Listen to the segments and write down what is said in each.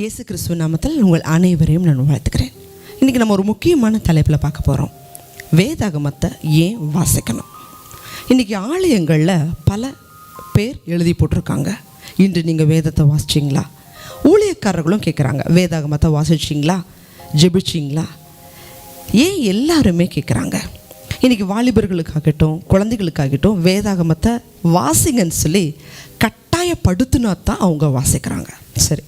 இயேசு கிறிஸ்துவ நாமத்தில் உங்கள் அனைவரையும் நான் வாழ்த்துக்கிறேன். இன்றைக்கி நம்ம ஒரு முக்கியமான தலைப்பில் பார்க்க போகிறோம் வேதாகமத்தை ஏன் வாசிக்கணும்? இன்றைக்கி ஆலயங்களில் பல பேர் எழுதி போட்டிருக்காங்க. இன்று நீங்கள் வேதத்தை வாசிச்சிங்களா? ஊழியக்காரர்களும் கேட்குறாங்க வேதாகமத்தை வாசிச்சிங்களா? ஜெபிச்சிங்களா? ஏன் எல்லாருமே கேட்குறாங்க இன்றைக்கி வாலிபர்களுக்காகட்டும் குழந்தைகளுக்காகட்டும் வேதாகமத்தை வாசிங்கன்னு சொல்லி கட்டாயப்படுத்தினா தான் அவங்க வாசிக்கிறாங்க. சரி.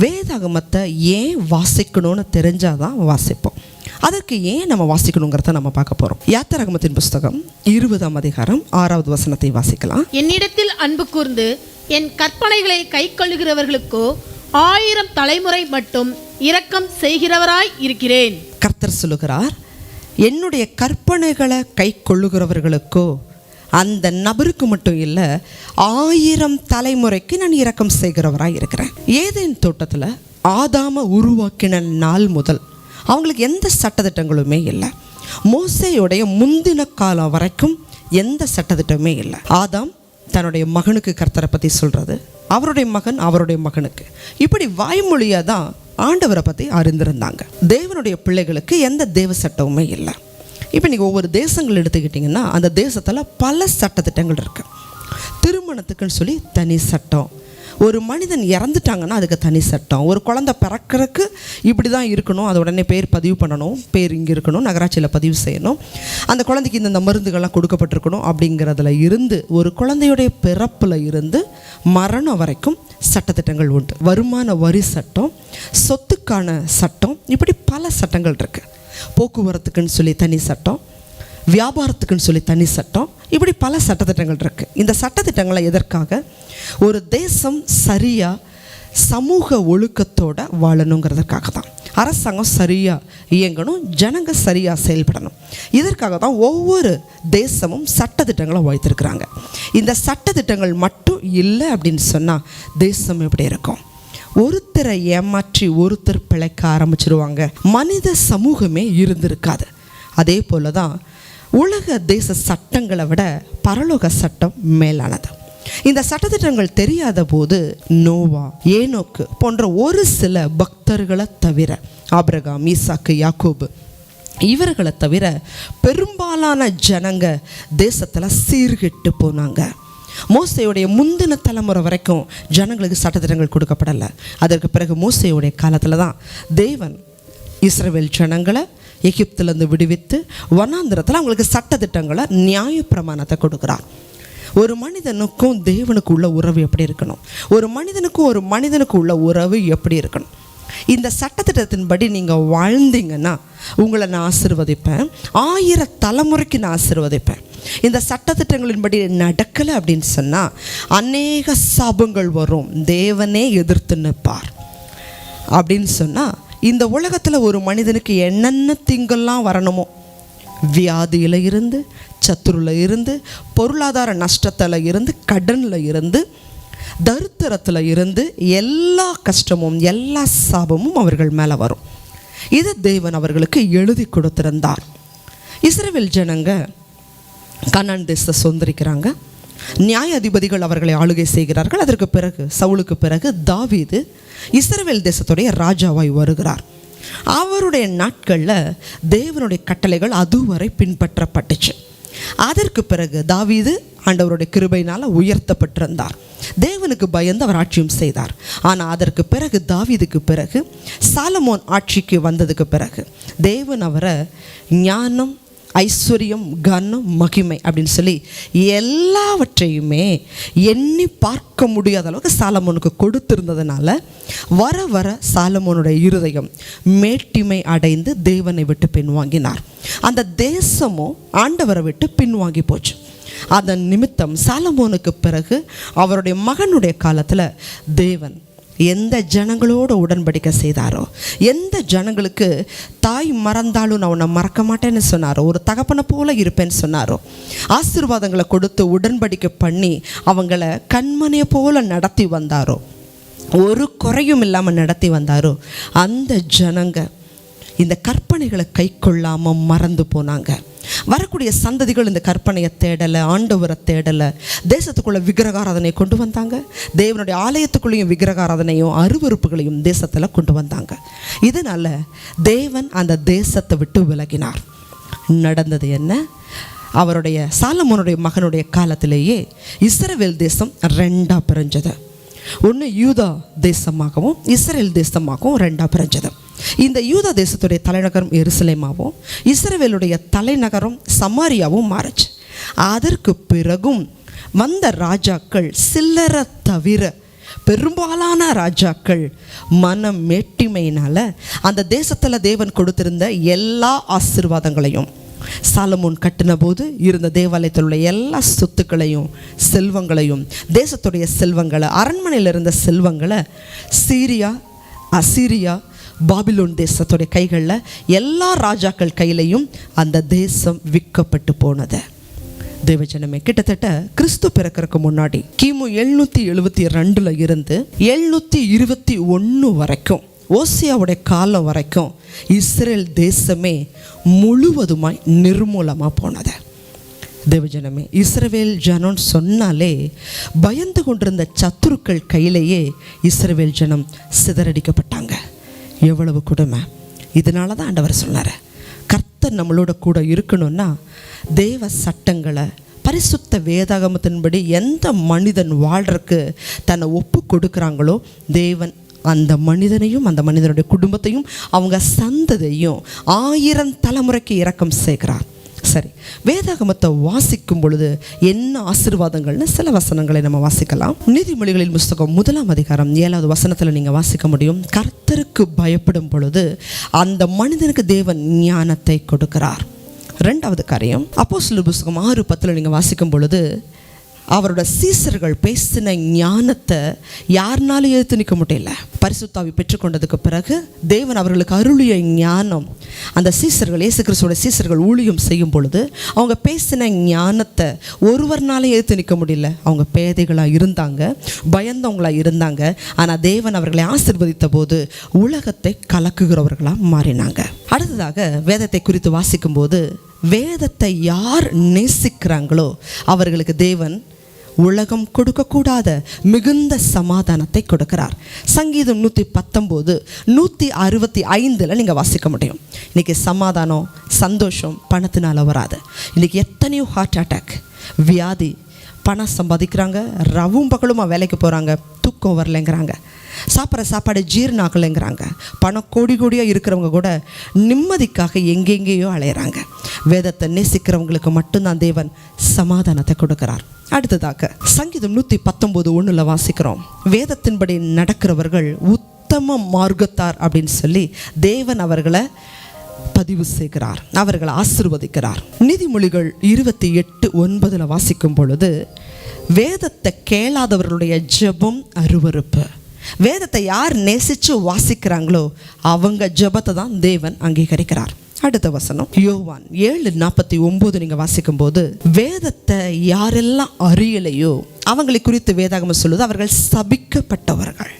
வேதாகமத்தை ஏன் வாசிக்கணும்னு தெரிஞ்சால் தான் வாசிப்போம். அதற்கு ஏன் நம்ம வாசிக்கணுங்கிறத நம்ம பார்க்க போகிறோம் யாத்திராகமத்தின் புஸ்தகம் இருபதாம் அதிகாரம் ஆறாவது வசனத்தை வாசிக்கலாம். என்னிடத்தில் அன்பு கூர்ந்து என் கற்பனைகளை கைக்கொள்ளுகிறவர்களுக்கோ ஆயிரம் தலைமுறை மட்டும் இரக்கம் செய்கிறவராய் இருக்கிறேன். கர்த்தர் சொல்லுகிறார் என்னுடைய கற்பனைகளை கை கொள்ளுகிறவர்களுக்கோ அந்த நபருக்கு மட்டும் இல்லை ஆயிரம் தலைமுறைக்கு நான் இரக்கம் செய்கிறவராக இருக்கிறேன். ஏதேன் தோட்டத்தில் ஆதாம உருவாக்கின நாள் முதல் அவங்களுக்கு எந்த சட்டத்திட்டங்களுமே இல்லை. மோசையுடைய முந்தின காலம் வரைக்கும் எந்த சட்டத்திட்டமே இல்லை. ஆதாம் தன்னுடைய மகனுக்கு கர்த்தரை பற்றி சொல்கிறது அவருடைய மகன் அவருடைய மகனுக்கு. இப்படி வாய்மொழியாக தான் ஆண்டவரை பற்றி அறிந்திருந்தாங்க. தேவனுடைய பிள்ளைகளுக்கு எந்த தேவ சட்டமுமே இல்லை. இப்போ நீங்கள் ஒவ்வொரு தேசங்கள் எடுத்துக்கிட்டிங்கன்னா அந்த தேசத்தில் பல சட்டத்திட்டங்கள் இருக்குது திருமணத்துக்குன்னு சொல்லி தனி சட்டம். ஒரு மனிதன் இறந்துட்டாங்கன்னா அதுக்கு தனி சட்டம். ஒரு குழந்தை பிறக்கிறதுக்கு இப்படி தான் இருக்கணும். அது உடனே பேர் பதிவு பண்ணணும். பேர் இங்கே இருக்கணும். நகராட்சியில் பதிவு செய்யணும். அந்த குழந்தைக்கு இந்தந்த மருந்துகள்லாம் கொடுக்கப்பட்டிருக்கணும் அப்படிங்கிறதுல இருந்து ஒரு குழந்தையுடைய பிறப்பில் இருந்து மரணம் வரைக்கும் சட்டத்திட்டங்கள் உண்டு. வருமான வரி சட்டம் சொத்துக்கான சட்டம் இப்படி பல சட்டங்கள் இருக்குது போக்குவரத்துக்குன்னு சொல்லி தனி சட்டம் வியாபாரத்துக்குன்னு சொல்லி தனி சட்டம் இப்படி பல சட்டத்திட்டங்கள் இருக்குது இந்த சட்டத்திட்டங்களை எதற்காக? ஒரு தேசம் சரியாக சமூக ஒழுக்கத்தோட வாழணுங்கிறதுக்காக தான். அரசாங்கம் சரியாக இயங்கணும் ஜனங்க சரியாக செயல்படணும். இதற்காக தான் ஒவ்வொரு தேசமும் சட்டத்திட்டங்களை வைத்திருக்கிறாங்க இந்த சட்டத்திட்டங்கள் மட்டும் இல்லை அப்படின்னு சொன்னால் தேசம் எப்படி இருக்கும்? ஒருத்தரை ஏமாற்றி ஒருத்தர் பிழைக்க ஆரம்பிச்சிருவாங்க. மனித சமூகமே இருந்திருக்காது. அதே போல தான் உலக தேச சட்டங்களை விட பரலோக சட்டம் மேலானது. இந்த சட்டத்திட்டங்கள் தெரியாத போது நோவா ஏனோக்கு போன்ற ஒரு சில பக்தர்களை தவிர ஆபிரகாம் ஈசாக்கு யாக்கோபு இவர்களை தவிர பெரும்பாலான ஜனங்க தேசத்தில் சீர்கிட்டு போனாங்க. மோசையுடைய முந்தின தலைமுறை வரைக்கும் ஜனங்களுக்கு சட்டத்திட்டங்கள் கொடுக்கப்படலை. அதற்கு பிறகு மோசையுடைய காலத்தில் தான் தேவன் இஸ்ரவேல் ஜனங்களை எகிப்திலேருந்து விடுவித்து வனாந்திரத்தில் அவங்களுக்கு சட்டத்திட்டங்களை நியாயப்பிரமாணத்தை கொடுக்குறான் ஒரு மனிதனுக்கும் தேவனுக்கு உள்ள உறவு எப்படி இருக்கணும்? ஒரு மனிதனுக்கும் ஒரு மனிதனுக்கு உள்ள உறவு எப்படி இருக்கணும்? இந்த சட்டத்திட்டத்தின்படி நீங்கள் வாழ்ந்தீங்கன்னா உங்களை நான் ஆசிர்வதிப்பேன். ஆயிர தலைமுறைக்கு நான் ஆசிர்வதிப்பேன். இந்த சட்டத்திட்டங்களின்படி நடக்கலை அப்படின்னு சொன்னால் அநேக சாபங்கள் வரும். தேவனே எதிர்த்து நிற்பார். அப்படின்னு சொன்னால் இந்த உலகத்தில் ஒரு மனிதனுக்கு என்னென்ன திங்கெல்லாம் வரணுமோ வியாதியில் இருந்து சத்துருவில் இருந்து பொருளாதார நஷ்டத்தில் இருந்து கடனில் இருந்து தருத்திரத்தில் இருந்து எல்லா கஷ்டமும் எல்லா சாபமும் அவர்கள் மேலே வரும். இது தேவன் அவர்களுக்கு எழுதி கொடுத்திருந்தார். இஸ்ரவேல் ஜனங்க கண்ணன் தேசத்தை சுதந்திரிக்கிறாங்க. நியாயாதிபதிகள் அவர்களை ஆளுகை செய்கிறார்கள். அதற்கு பிறகு சவுளுக்கு பிறகு தாவீது இஸ்ரேல் தேசத்துடைய ராஜாவாய் வருகிறார். அவருடைய நாட்களில் தேவனுடைய கட்டளைகள் அதுவரை பின்பற்றப்பட்டுச்சு. அதற்கு பிறகு தாவீது ஆண்டவருடைய கிருபையினால் உயர்த்தப்பட்டிருந்தார். தேவனுக்கு பயந்து அவர் ஆட்சியும் செய்தார். ஆனால் அதற்கு பிறகு தாவிதுக்கு பிறகு சாலமோன் ஆட்சிக்கு வந்ததுக்கு பிறகு தேவன் அவரை ஞானம் ஐஸ்வர்யம் கனம் மகிமை அப்படின்னு சொல்லி எல்லாவற்றையுமே எண்ணி பார்க்க முடியாத அளவுக்கு சாலமோனுக்கு கொடுத்திருந்ததுனால வர வர சாலமோனுடைய இருதயம் மேட்டிமை அடைந்து தேவனை விட்டு பின்வாங்கினார். அந்த தேசமும் ஆண்டவரை விட்டு பின்வாங்கி போச்சு. அதன் நிமித்தம் சாலமோனுக்கு பிறகு அவருடைய மகனுடைய காலத்தில் தேவன் எந்த ஜனங்களோட உடன்படிக்கை செய்தாரோ எந்த ஜனங்களுக்கு தாய் மறந்தாலும் நான் உன்னை மறக்க மாட்டேன்னு சொன்னாரோ ஒரு தகப்பனை போல இருப்பேன்னு சொன்னாரோ ஆசீர்வாதங்களை கொடுத்து உடன்படிக்கை பண்ணி அவங்கள கண்மனையை போல நடத்தி வந்தாரோ ஒரு குறையும் இல்லாமல் நடத்தி வந்தாரோ அந்த ஜனங்க இந்த கற்பனைகளை கை கொள்ளாமல் மறந்து போனாங்க. வரக்கூடிய சந்ததிகள் இந்த கற்பனையை தேடலை ஆண்டவரை தேடலை. தேசத்துக்குள்ளே விக்கிரகாராதனை கொண்டு வந்தாங்க. தேவனுடைய ஆலயத்துக்குள்ளேயும் விக்கிரகாராதனையும் அருவருப்புகளையும் தேசத்தில் கொண்டு வந்தாங்க. இதனால் தேவன் அந்த தேசத்தை விட்டு விலகினார். நடந்தது என்ன? அவருடைய சாலமோனுடைய மகனுடைய காலத்திலேயே இஸ்ரவேல் தேசம் ரெண்டாக பிரிஞ்சது. ஒன்று யூதா தேசமாகவும் இஸ்ரேல் தேசமாகவும் ரெண்டாக பிரிஞ்சது. இந்த யூதா தேசத்துடைய தலைநகரம் எருசலேமாவும் இஸ்ரேவேலுடைய தலைநகரம் சமாரியாவும் மாறுச்சு. அதற்கு பிறகும் வந்த ராஜாக்கள் சில்லற தவிர பெரும்பாலான ராஜாக்கள் மனம் மேட்டிமையினால் அந்த தேசத்தில் தேவன் கொடுத்திருந்த எல்லா ஆசீர்வாதங்களையும் சாலமோன் கட்டின போது இருந்த தேவாலயத்தில் உள்ள எல்லா சொத்துக்களையும் செல்வங்களையும் தேசத்துடைய செல்வங்களை அரண்மனையில் இருந்த செல்வங்களை சீரியா அசீரியா பாபிலோன் தேசத்துடைய கைகளில் எல்லா ராஜாக்கள் கையிலையும் அந்த தேசம் விற்கப்பட்டு போனது. தேவஜனமே கிட்டத்தட்ட கிறிஸ்து பிறக்கறதுக்கு முன்னாடி கிமு எழுநூற்றி எழுபத்தி ரெண்டில் இருந்து எழுநூற்றி இருபத்தி ஒன்று வரைக்கும் ஓசியாவுடைய காலம் வரைக்கும் இஸ்ரேல் தேசமே முழுவதுமாய் நிர்மூலமாக போனது. தேவஜனமே இஸ்ரவேல் ஜனம் சொன்னாலே பயந்து கொண்டிருந்த சத்துருக்கள் கையிலேயே இஸ்ரவேல் ஜனம் சிதறடிக்கப்பட்டாங்க. எவ்வளவு கொடுமை? இதனால தான் ஆண்டவர் சொன்னார் கர்த்தர் நம்மளோட கூட இருக்கணும்னா தேவ சட்டங்களை பரிசுத்த வேதாகமத்தின்படி எந்த மனிதன் வாழ்றதுக்கு தன்னை ஒப்பு கொடுக்குறாங்களோ தேவன் அந்த மனிதனையும் அந்த மனிதனுடைய குடும்பத்தையும் அவங்க சந்ததையும் ஆயிரம் தலைமுறைக்கு இறக்கம் சேர்க்கிறார். சரி. வேதாகமத்தை வாசிக்கும் பொழுது என்ன ஆசீர்வாதங்கள்னு சில வசனங்களை நம்ம வாசிக்கலாம். நீதிமொழிகளின் புஸ்தகம் முதலாம் அதிகாரம் ஏழாவது வசனத்தில் நீங்கள் வாசிக்க முடியும். கர்த்தருக்கு பயப்படும் பொழுது அந்த மனிதனுக்கு தேவன் ஞானத்தை கொடுக்கிறார். ரெண்டாவது காரியம் அப்போஸ்தலர் புஸ்தகம் ஆறு பத்தில் நீங்கள் வாசிக்கும் பொழுது அவரோட சீசர்கள் பேசின ஞானத்தை யாருனாலும் எழுத்து நிற்க முடியல. பரிசுத்தாவி பெற்றுக்கொண்டதுக்கு பிறகு தேவன் அவர்களுக்கு அருளிய ஞானம் அந்த சீசர்கள் இயேசு கிறிஸ்துவோட சீசர்கள் ஊழியம் செய்யும் பொழுது அவங்க பேசின ஞானத்தை ஒருவர்னாலே எழுத்து நிற்க முடியல. அவங்க பேதைகளாக இருந்தாங்க பயந்தவங்களாக இருந்தாங்க. ஆனால் தேவன் அவர்களை ஆசிர்வதித்த போது உலகத்தை கலக்குகிறவர்களாக மாறினாங்க. அடுத்ததாக வேதத்தை குறித்து வாசிக்கும்போது வேதத்தை யார் நேசிக்கிறாங்களோ அவர்களுக்கு தேவன் உலகம் கொடுக்கக்கூடாத மிகுந்த சமாதானத்தை கொடுக்கிறார். சங்கீதம் நூற்றி பத்தொம்போது நூற்றி அறுபத்தி ஐந்தில் நீங்கள் வாசிக்க முடியும். இன்றைக்கி சமாதானம் சந்தோஷம் பணத்தினால் வராது. இன்றைக்கி எத்தனையோ ஹார்ட் அட்டாக் வியாதி பணம் சம்பாதிக்கிறாங்க ரவும் பகலுமா வேலைக்கு போகிறாங்க தூக்கம் வரலைங்கிறாங்க. சாப்பிட்ற சாப்பாடு ஜீர்ணாகலைங்கிறாங்க பணம் கோடி கோடியாக இருக்கிறவங்க கூட நிம்மதிக்காக எங்கெங்கேயோ அலையிறாங்க. வேதத்தை நேசிக்கிறவங்களுக்கு மட்டும்தான் தேவன் சமாதானத்தை கொடுக்கிறார். அடுத்ததாக சங்கீதம் நூற்றி பத்தொம்போது ஒன்றில் வாசிக்கிறோம். வேதத்தின்படி நடக்கிறவர்கள் உத்தம மார்க்கத்தார் அப்படின்னு சொல்லி தேவன் அவர்களை பதிவு செய்கிறார். அவர்களை ஆசிர்வதிக்கிறார். நீதிமொழிகள் இருபத்தி எட்டு ஒன்பதில் வாசிக்கும் பொழுது வேதத்தை கேளாதவர்களுடைய ஜெபம் அருவருப்பு. வேதத்தை யார் நேசித்து வாசிக்கிறாங்களோ அவங்க ஜெபத்தை தான் தேவன் அங்கீகரிக்கிறார். அடுத்த வசனம். யோவான் ஏழு நாற்பத்தி ஒம்பது நீங்கள் வாசிக்கும்போது வேதத்தை யாரெல்லாம் அறியலையோ அவங்களை குறித்து வேதாகமம் சொல்லுது அவர்கள் சபிக்கப்பட்டவர்கள்.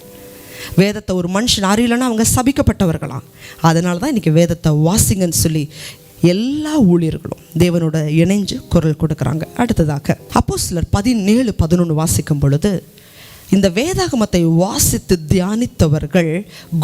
வேதத்தை ஒரு மனுஷன் அறியலைன்னா அவங்க சபிக்கப்பட்டவர்களாம். அதனால தான் இன்றைக்கி வேதத்தை வாசிங்கன்னு சொல்லி எல்லா ஊழியர்களும் தேவனோட இணைஞ்சு குரல் கொடுக்குறாங்க. அடுத்ததாக அப்போ சிலர் பதினேழு பதினொன்று வாசிக்கும் பொழுது இந்த வேதாகமத்தை வாசித்து தியானித்தவர்கள்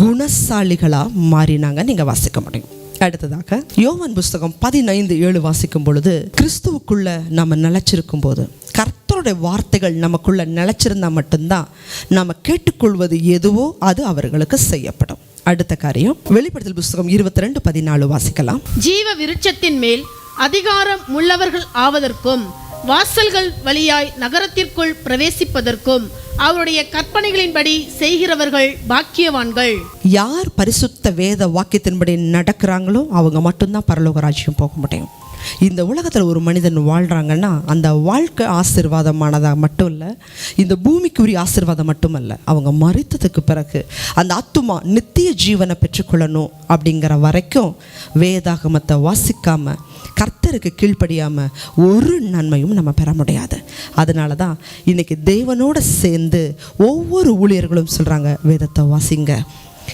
குணசாலிகளாக மாறினாங்க. நீங்கள் வாசிக்க முடியும். அடுத்ததாக யோவன் புஸ்தகம் பதினைந்து ஏழு வாசிக்கும் பொழுது கிறிஸ்துவுக்குள்ள நம்ம நிலைச்சிருக்கும் போது கர்த்தருடைய வார்த்தைகள் நமக்குள்ள நிலைச்சிருந்தா மட்டும்தான் நம்ம கேட்டுக்கொள்வது எதுவோ அது அவர்களுக்கு செய்யப்படும். அடுத்த காரியம் வெளிப்படுத்தல் புஸ்தகம் இருபத்தி ரெண்டு பதினாலு வாசிக்கலாம். ஜீவ விருட்சத்தின் மேல் அதிகாரம் உள்ளவர்கள் ஆவதற்கும் வாசல்கள் வழியாய் நகரத்திற்குள் பிரவேசிப்பதற்கும் அவருடைய கற்பனைகளின்படி செய்கிறவர்கள் பாக்கியவான்கள். யார் பரிசுத்த வேத வாக்கியத்தின்படி நடக்கிறாங்களோ அவங்க மட்டும்தான் பரலோக ராஜ்யம் போக முடியும். இந்த உலகத்தில் ஒரு மனிதன் வாழ்கிறாங்கன்னா அந்த வாழ்க்கை ஆசீர்வாதமானதாக மட்டும் இல்லை இந்த பூமிக்கு உரிய ஆசீர்வாதம் மட்டுமல்ல அவங்க மறித்ததுக்கு பிறகு அந்த ஆத்துமா நித்திய ஜீவனை பெற்றுக்கொள்ளணும் அப்படிங்கிற வரைக்கும் வேதாகமத்தை வாசிக்காமல் கர்த்தருக்கு கீழ்ப்படியாமல் ஒரு நன்மையும் நம்ம பெற முடியாது. அதனால தான் இன்றைக்கி தேவனோட சேர்ந்து ஒவ்வொரு ஊழியர்களும் சொல்கிறாங்க வேதத்தை வாசிங்க.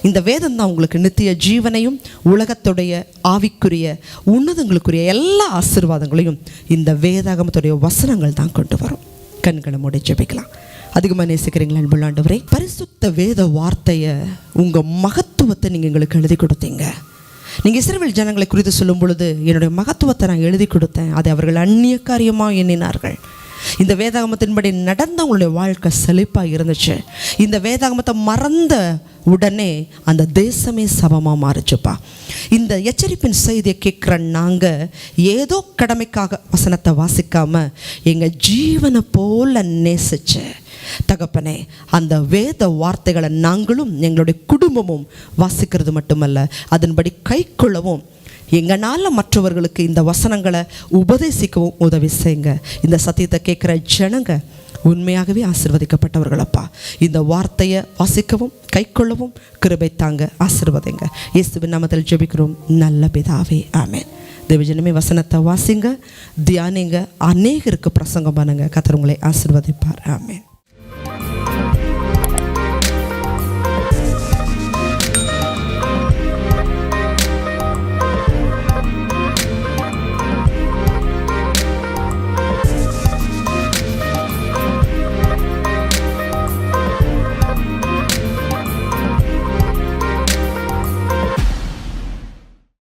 இந்த வேதம் தான் உங்களுக்கு நித்திய ஜீவனையும் உலகத்துடைய ஆவிக்குரிய உன்னதங்களுக்குரிய எல்லா ஆசீர்வாதங்களையும் இந்த வேதாகமத்துடைய வசனங்கள் தான் கொண்டு வரும். கண்களை மூடி ஜெபிக்கலாம். அதிகமாக நேசிக்கிறீங்களா அன்புள்ளாண்டவரே பரிசுத்த வேத வார்த்தையை உங்கள் மகத்துவத்தை நீங்கள் எங்களுக்கு எழுதி கொடுத்தீங்க. நீங்கள் இஸ்ரேல் ஜனங்களை குறித்து சொல்லும் பொழுது என்னுடைய மகத்துவத்தை நான் எழுதி கொடுத்தேன். அதை அவர்கள் அந்நிய காரியமாக எண்ணினார்கள். இந்த வேதாகமத்தின்படி நடந்தவங்களுடைய வாழ்க்கை செழிப்பாக இருந்துச்சு. இந்த வேதாகமத்தை மறந்த உடனே அந்த தேசமே சபமாக மாறிச்சுப்பா. இந்த எச்சரிப்பின் செய்தியை கேட்குற நாங்கள் ஏதோ கடமைக்காக வசனத்தை வாசிக்காமல் எங்கள் ஜீவனை போல நேசிச்சு. தகப்பனே அந்த வேத வார்த்தைகளை நாங்களும் எங்களுடைய குடும்பமும் வாசிக்கிறது மட்டுமல்ல அதன்படி கை கொள்ளவும் எங்களால் மற்றவர்களுக்கு இந்த வசனங்களை உபதேசிக்கவும் உதவி செய்யுங்க. இந்த சத்தியத்தை கேட்குற ஜனங்க உண்மையாகவே ஆசிர்வதிக்கப்பட்டவர்களப்பா. இந்த வார்த்தையை வாசிக்கவும் கை கொள்ளவும் கிருபை தாங்க ஆசிர்வதிங்க. இயேசுவின் நாமத்தில் ஜெபிக்கிறோம். நல்ல பிதாவே ஆமேன். தேவஜனமே வசனத்தை வாசிங்க தியானிங்க அநேகருக்கு பிரசங்கம் பண்ணுங்க. கத்தர் உங்களை ஆசிர்வதிப்பார். ஆமேன்.